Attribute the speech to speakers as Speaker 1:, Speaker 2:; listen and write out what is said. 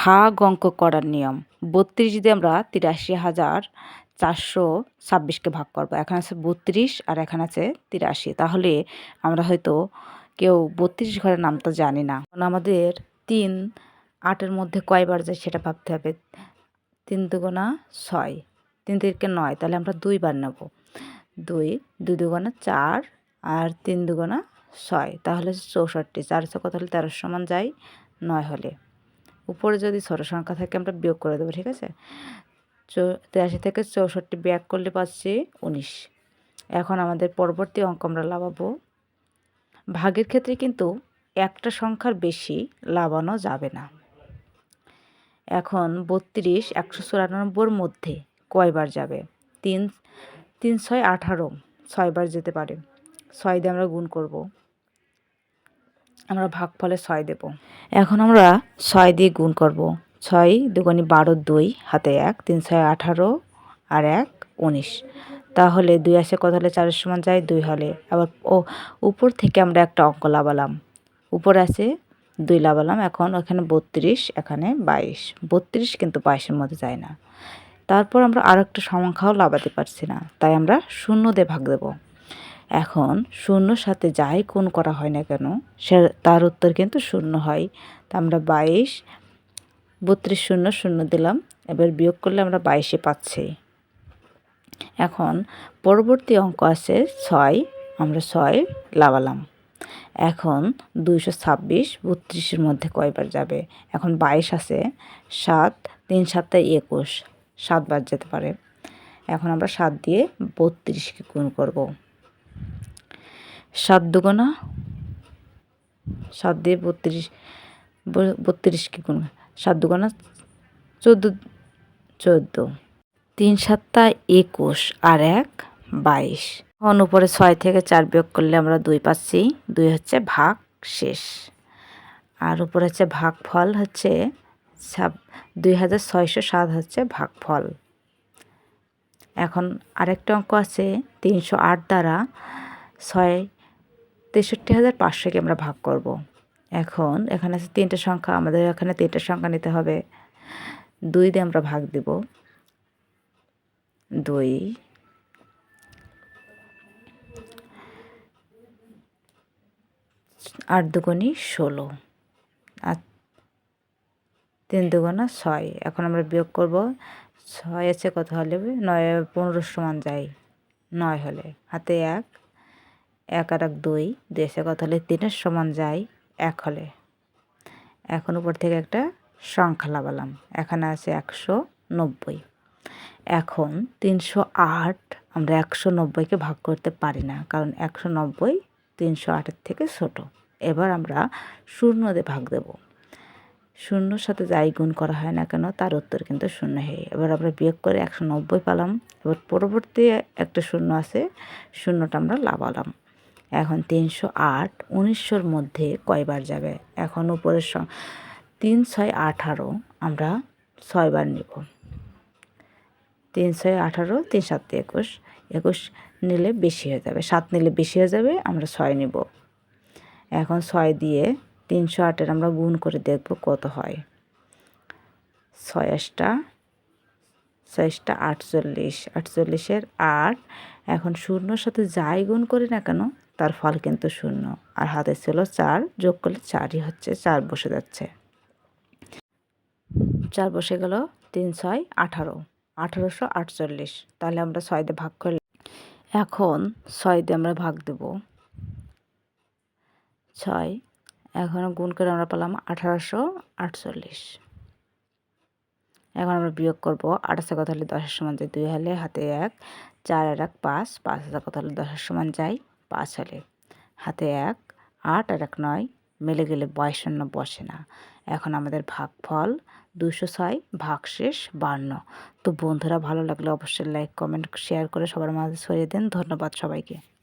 Speaker 1: ভাগ অঙ্ক করার নিয়ম। বত্রিশ দিয়ে আমরা তিরাশি হাজার চারশো ছাব্বিশকে ভাগ করব, এখানে আছে বত্রিশ আর এখানে আছে তিরাশি। তাহলে আমরা হয়তো কেউ বত্রিশ ঘরের নাম তো জানি না। আমাদের তিন আটের মধ্যে কয়বার যায় সেটা ভাবতে হবে। তিন দুগুণা ছয়, তিন থেকে নয়, তাহলে আমরা দুইবার নেব। দুই দুই দুগুণা চার আর তিন দুগুণা ছয়, তাহলে চৌষট্টি। চারশো কত হলে? তেরোশো সমান যায় নয় হলে। উপরে যদি ছোটো সংখ্যা থাকে আমরা বিয়োগ করে দেবো, ঠিক আছে? তিরাশি থেকে চৌষট্টি বিয়োগ করলে পাচ্ছি উনিশ। এখন আমাদের পরবর্তী অঙ্ক আমরা লাভাবো। ভাগের ক্ষেত্রে কিন্তু একটা সংখ্যার বেশি লাভানো যাবে না। এখন বত্রিশ, একশো চুরানব্বইয়ের মধ্যে কয়বার যাবে? তিন তিন ছয় আঠারো, ছয়বার যেতে পারে। ছয় দিয়ে আমরা গুণ করব। আমরা ভাগফলে ছয় দেব। এখন আমরা ছয় দিয়ে গুণ করব। ছয় দুগুণি বারো দুই, হাতে এক, তিন ছয় আঠারো, আর এক উনিশ। তাহলে দুই আসে কত হলে? চারের সমান যায় দুই হলে। আবার, ও, উপর থেকে আমরা একটা অঙ্ক লাভালাম উপর আছে দুই লাভালাম এখন ওখানে বত্রিশ, এখানে বাইশ। বত্রিশ কিন্তু বাইশের মধ্যে যায় না। তারপর আমরা আর একটা সংখ্যাও লাভাতে পারছি না। তাই আমরা শূন্য দিয়ে ভাগ দেব। এখন শূন্যর সাথে যাই কোন করা হয় না কেন, সে তার উত্তর কিন্তু শূন্য হয়। তা আমরা বাইশ, বত্রিশ শূন্য শূন্য দিলাম, এবার বিয়োগ করলে আমরা বাইশে পাচ্ছি। এখন পরবর্তী অঙ্ক আছে ছয়, আমরা ছয় লাভালাম এখন দুইশো ছাব্বিশ, বত্রিশের মধ্যে কয়বার যাবে? এখন বাইশ আছে, সাত, তিন সাতটা একুশ, সাতবার যেতে পারে। এখন আমরা সাত দিয়ে বত্রিশকে গুণ করব। সাত দুগোনা সাত দিয়ে বত্রিশ বত্রিশকে গুণ? সাত দুগোনা চোদ্দ চোদ্দ। তিন সাতটা একুশ আর এক বাইশ। এখন উপরে ছয় থেকে চার বিয়োগ করলে আমরা দুই পাচ্ছি। দুই হচ্ছে ভাগ শেষ। আর উপরে হচ্ছে ভাগ ফল হচ্ছে দুই হাজার ছয়শো সাত হচ্ছে ভাগ ফল এখন আরেকটা অঙ্ক আছে, তিনশো আট দ্বারা ছয় তেষট্টি হাজার পাঁচশোকে আমরা ভাগ করব। এখন এখানে আছে তিনটে সংখ্যা, আমাদের এখানে তিনটে সংখ্যা নিতে হবে। দুই দিয়ে আমরা ভাগ দিব। দুই, আট দুগুণি ষোলো আর তিন দুগুণা ছয়। এখন আমরা বিয়োগ করব। ছয় আছে কত হলে? নয়, পনেরো সমান যায়। নয় হলে। হাতে এক এক আর এক দুই আছে কত হলে তিনের সমান যায় এক হলে। এখন উপর থেকে একটা সংখ্যা লাগালাম। এখানে আছে একশো নব্বই। এখন তিনশো আট আমরা একশো নব্বইকে ভাগ করতে পারি না, কারণ একশো নব্বই তিনশো আটের থেকে ছোটো। এবার আমরা শূন্য দিয়ে ভাগ দেব। শূন্যর সাথে যাই গুণ করা হয় না কেন, তার উত্তর কিন্তু শূন্য হয় এবার আমরা বিয়োগ করে একশো নব্বই পালাম। এবার পরবর্তী একটা শূন্য আছে, শূন্যটা আমরা লাভালাম এখন তিনশো আট উনিশশোর মধ্যে কয়বার যাবে? এখন উপরের তিন ছয় আঠারো আমরা ছয়বার নিব। তিন ছয় আঠারো তিন সাত, একুশ। একুশ নিলে বেশি হয়ে যাবে। সাত নিলে বেশি হয়ে যাবে, আমরা ছয় নিব। এখন ছয় দিয়ে তিনশো আটের আমরা গুণ করে দেখব কত হয়। ছয়শটা ছয়শটা আটচল্লিশ। আটচল্লিশের আট, এখন শূন্যর সাথে যাই গুণ করি না কেন তার ফল কিন্তু শূন্য। আর হাতে ছিল চার, যোগ করলে চারই হচ্ছে, চার বসে যাচ্ছে। চার বসে গেল তিন, ছয়, আঠারো। আঠারোশো আটচল্লিশ। তাহলে আমরা ছয় দিয়ে ভাগ করলে, এখন ছয় দিয়ে আমরা ভাগ দেব। ছয়। এখন গুণ করে আমরা পেলাম আঠারোশো আটচল্লিশ। এখন আমরা বিয়োগ করব আঠাশে কথা হলে দশের সমান যায় দুই হলে হাতে এক, চার এক, পাঁচ পাঁচ হাজার কথা হলে দশের সমান যায় পাঁচ হলে। হাতে এক, আট আর এক নয় মেলে গেলে বয়স বসে না। এখন আমাদের ভাগ ফল দুশো ছয় ভাগ শেষ বান্ন। তো বন্ধুরা ভালো লাগলে অবশ্যই লাইক কমেন্ট শেয়ার করে সবার মাঝে ছড়িয়ে দেন। ধন্যবাদ সবাইকে।